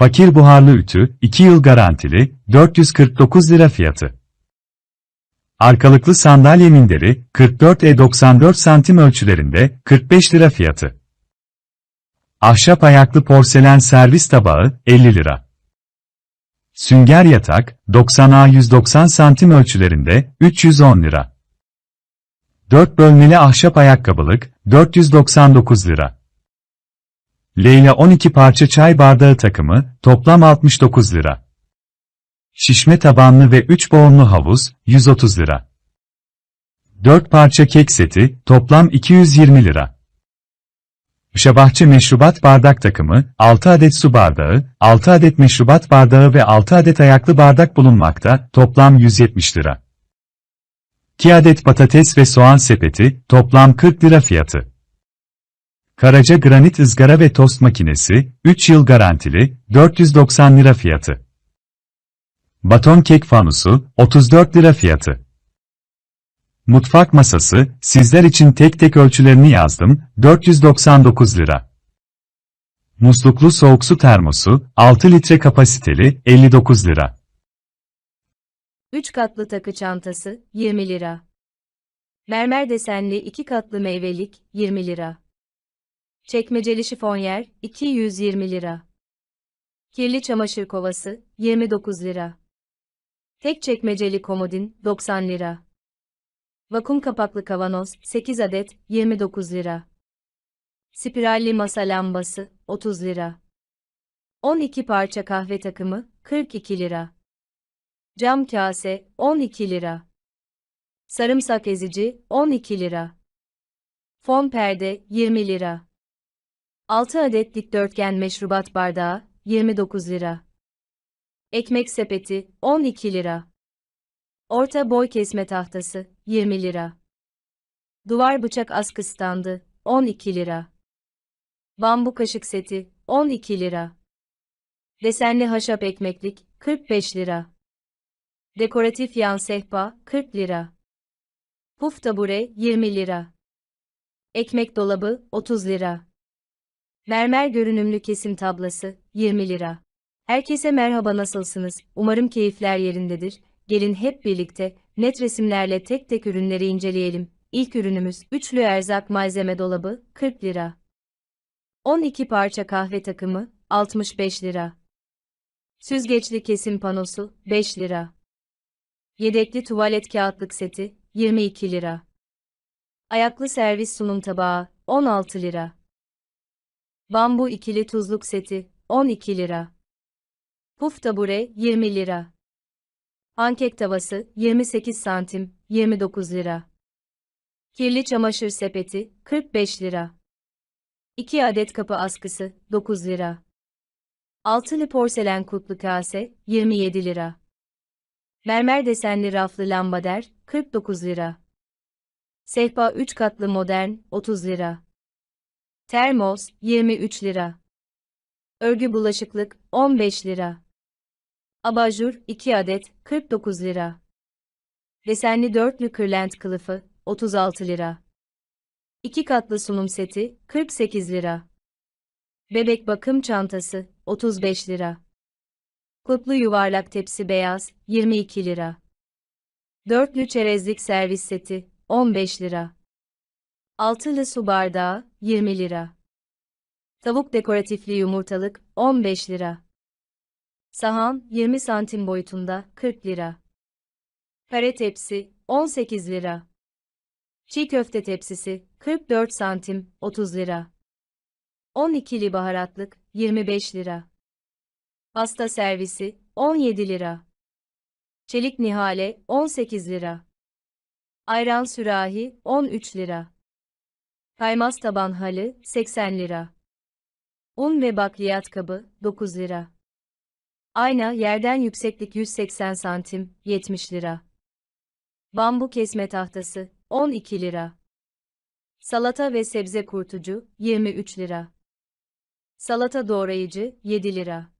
Fakir buharlı ütü, 2 yıl garantili, 449 lira fiyatı. Arkalıklı sandalye minderi, 44 e 94 santim ölçülerinde, 45 lira fiyatı. Ahşap ayaklı porselen servis tabağı, 50 lira. Sünger yatak, 90 a 190 santim ölçülerinde, 310 lira. 4 bölmeli ahşap ayakkabılık, 499 lira. Leyla 12 parça çay bardağı takımı, toplam 69 lira. Şişme tabanlı ve 3 boğumlu havuz, 130 lira. 4 parça kek seti, toplam 220 lira. Şabahçı meşrubat bardak takımı, 6 adet su bardağı, 6 adet meşrubat bardağı ve 6 adet ayaklı bardak bulunmakta, toplam 170 lira. 2 adet patates ve soğan sepeti, toplam 40 lira fiyatı. Karaca granit ızgara ve tost makinesi, 3 yıl garantili, 490 lira fiyatı. Baton kek fanusu, 34 lira fiyatı. Mutfak masası, sizler için tek tek ölçülerini yazdım, 499 lira. Musluklu soğuk su termosu, 6 litre kapasiteli, 59 lira. 3 katlı takı çantası, 20 lira. Mermer desenli 2 katlı meyvelik, 20 lira. Çekmeceli şifonyer, 220 lira. Kirli çamaşır kovası, 29 lira. Tek çekmeceli komodin, 90 lira. Vakum kapaklı kavanoz, 8 adet, 29 lira. Spiralli masa lambası, 30 lira. 12 parça kahve takımı, 42 lira. Cam kase, 12 lira. Sarımsak ezici, 12 lira. Fon perde, 20 lira. 6 adet dikdörtgen meşrubat bardağı, 29 lira. Ekmek sepeti, 12 lira. Orta boy kesme tahtası, 20 lira. Duvar bıçak askı standı, 12 lira. Bambu kaşık seti, 12 lira. Desenli haşap ekmeklik, 45 lira. Dekoratif yan sehpa, 40 lira. Puf tabure, 20 lira. Ekmek dolabı, 30 lira. Mermer görünümlü kesim tablası, 20 lira. Herkese merhaba nasılsınız? Umarım keyifler yerindedir. Gelin hep birlikte, net resimlerle tek tek ürünleri inceleyelim. İlk ürünümüz, üçlü erzak malzeme dolabı, 40 lira. 12 parça kahve takımı, 65 lira. Süzgeçli kesim panosu, 5 lira. Yedekli tuvalet kağıtlık seti, 22 lira. Ayaklı servis sunum tabağı, 16 lira. Bambu ikili tuzluk seti, 12 lira. Puf tabure, 20 lira. Pankek tavası, 28 santim, 29 lira. Kirli çamaşır sepeti, 45 lira. 2 adet kapı askısı, 9 lira. Altılı porselen kutlu kase, 27 lira. Mermer desenli raflı lambader, 49 lira. Sehpa 3 katlı modern, 30 lira. Termos, 23 lira. Örgü bulaşıklık, 15 lira. Abajur, 2 adet, 49 lira. Desenli dörtlü kırlent kılıfı, 36 lira. 2 katlı sunum seti, 48 lira. Bebek bakım çantası, 35 lira. Kutlu yuvarlak tepsi beyaz, 22 lira. Dörtlü çerezlik servis seti, 15 lira. Altılı su bardağı, 20 lira. Tavuk dekoratifli yumurtalık, 15 lira. Sahan, 20 santim boyutunda, 40 lira. Kare tepsi, 18 lira. Çiğ köfte tepsisi, 44 santim, 30 lira. 12'li baharatlık, 25 lira. Pasta servisi, 17 lira. Çelik nihale, 18 lira. Ayran sürahi, 13 lira. Kaymaz taban halı, 80 lira. Un ve bakliyat kabı, 9 lira. Ayna yerden yükseklik 180 santim, 70 lira. Bambu kesme tahtası, 12 lira. Salata ve sebze kurtucu, 23 lira. Salata doğrayıcı, 7 lira.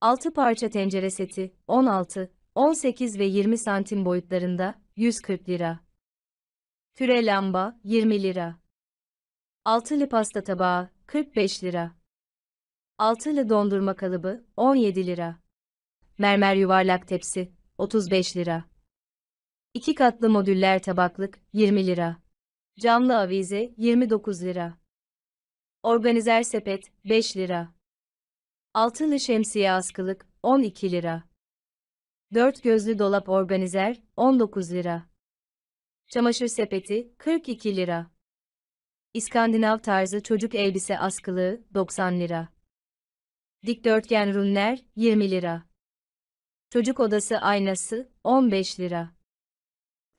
6 parça tencere seti, 16, 18 ve 20 santim boyutlarında, 140 lira. Küre lamba, 20 lira. Altılı pasta tabağı, 45 lira. Altılı dondurma kalıbı 17 lira. Mermer yuvarlak tepsi 35 lira. 2 katlı modüller tabaklık 20 lira. Camlı avize 29 lira. Organizer sepet 5 lira. Altılı şemsiye askılık 12 lira. 4 gözlü dolap organizer 19 lira. Çamaşır sepeti 42 lira. İskandinav tarzı çocuk elbise askılığı 90 lira. Dikdörtgen runner 20 lira. Çocuk odası aynası 15 lira.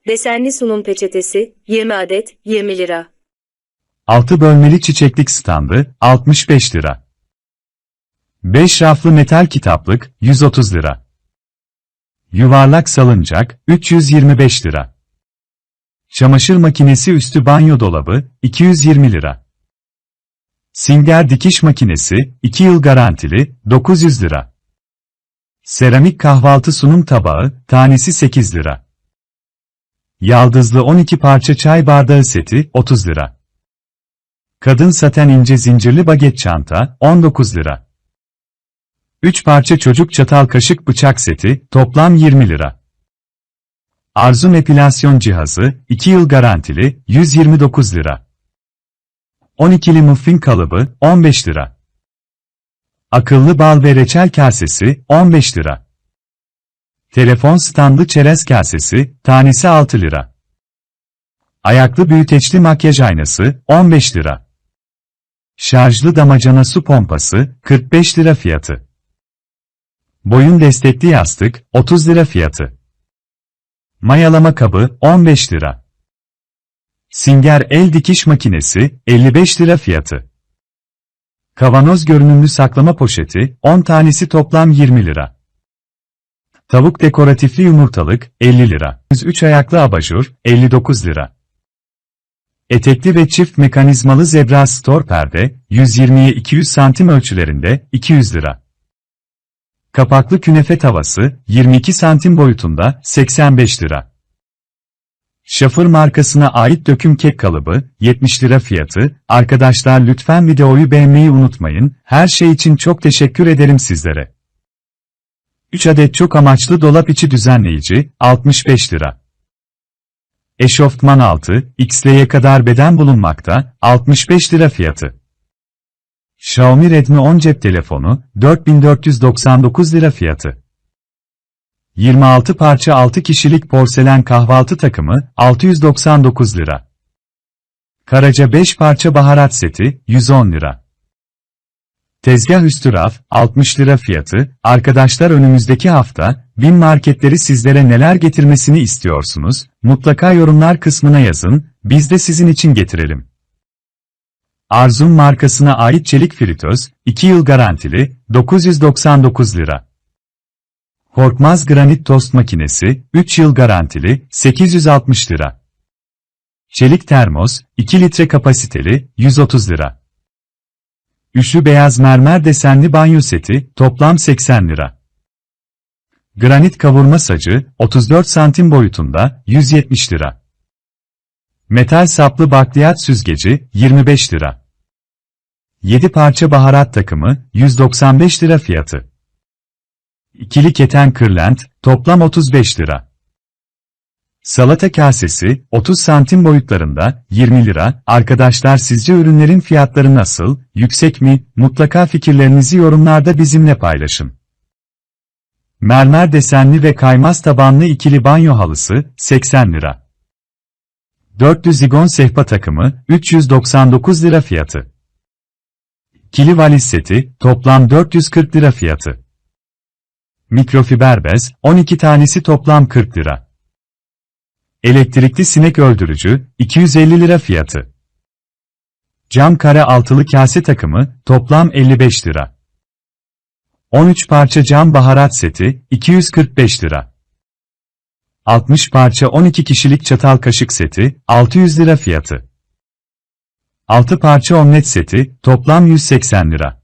Desenli sunum peçetesi 20 adet 20 lira. 6 bölmeli çiçeklik standı 65 lira. 5 raflı metal kitaplık 130 lira. Yuvarlak salıncak 325 lira. Çamaşır makinesi üstü banyo dolabı 220 lira. Singer dikiş makinesi 2 yıl garantili 900 lira. Seramik kahvaltı sunum tabağı tanesi 8 lira. Yaldızlı 12 parça çay bardağı seti 30 lira. Kadın saten ince zincirli baget çanta 19 lira. 3 parça çocuk çatal kaşık bıçak seti toplam 20 lira. Arzum epilasyon cihazı 2 yıl garantili 129 lira. 12'li muffin kalıbı 15 lira. Akıllı bal ve reçel kasesi 15 lira. Telefon standı çerez kasesi tanesi 6 lira. Ayaklı büyüteçli makyaj aynası 15 lira. Şarjlı damacana su pompası 45 lira fiyatı. Boyun destekli yastık 30 lira fiyatı. Mayalama kabı 15 lira. Singer el dikiş makinesi 55 lira fiyatı. Kavanoz görünümlü saklama poşeti 10 tanesi toplam 20 lira. Tavuk dekoratifli yumurtalık 50 lira. 103 ayaklı abajur 59 lira. Etekli ve çift mekanizmalı zebra store perde 120'ye 200 santim ölçülerinde 200 lira. Kapaklı künefe tavası 22 santim boyutunda 85 lira. Şafır markasına ait döküm kek kalıbı 70 lira fiyatı. Arkadaşlar lütfen videoyu beğenmeyi unutmayın. Her şey için çok teşekkür ederim sizlere. 3 adet çok amaçlı dolap içi düzenleyici 65 lira. Eşofman altı, XL'ye kadar beden bulunmakta, 65 lira fiyatı. Xiaomi Redmi 10 cep telefonu, 4499 lira fiyatı. 26 parça 6 kişilik porselen kahvaltı takımı, 699 lira. Karaca 5 parça baharat seti, 110 lira. Tezgah üstü raf, 60 lira fiyatı. Arkadaşlar önümüzdeki hafta, bin marketleri sizlere neler getirmesini istiyorsunuz? Mutlaka yorumlar kısmına yazın, biz de sizin için getirelim. Arzum markasına ait çelik fritöz, 2 yıl garantili, 999 lira. Korkmaz granit tost makinesi, 3 yıl garantili, 860 lira. Çelik termos, 2 litre kapasiteli, 130 lira. Üçlü beyaz mermer desenli banyo seti, toplam 80 lira. Granit kavurma sacı, 34 santim boyutunda, 170 lira. Metal saplı bakliyat süzgeci, 25 lira. 7 parça baharat takımı, 195 lira fiyatı. İkili keten kırlent, toplam 35 lira. Salata kasesi, 30 santim boyutlarında, 20 lira. Arkadaşlar sizce ürünlerin fiyatları nasıl, yüksek mi? Mutlaka fikirlerinizi yorumlarda bizimle paylaşın. Mermer desenli ve kaymaz tabanlı ikili banyo halısı, 80 lira. 400 zigon sehpa takımı, 399 lira fiyatı. Kili valiz seti, toplam 440 lira fiyatı. Mikrofiber bez, 12 tanesi toplam 40 lira. Elektrikli sinek öldürücü, 250 lira fiyatı. Cam kare altılı kase takımı, toplam 55 lira. 13 parça cam baharat seti, 245 lira. 60 parça 12 kişilik çatal kaşık seti, 600 lira fiyatı. 6 parça omlet seti, toplam 180 lira.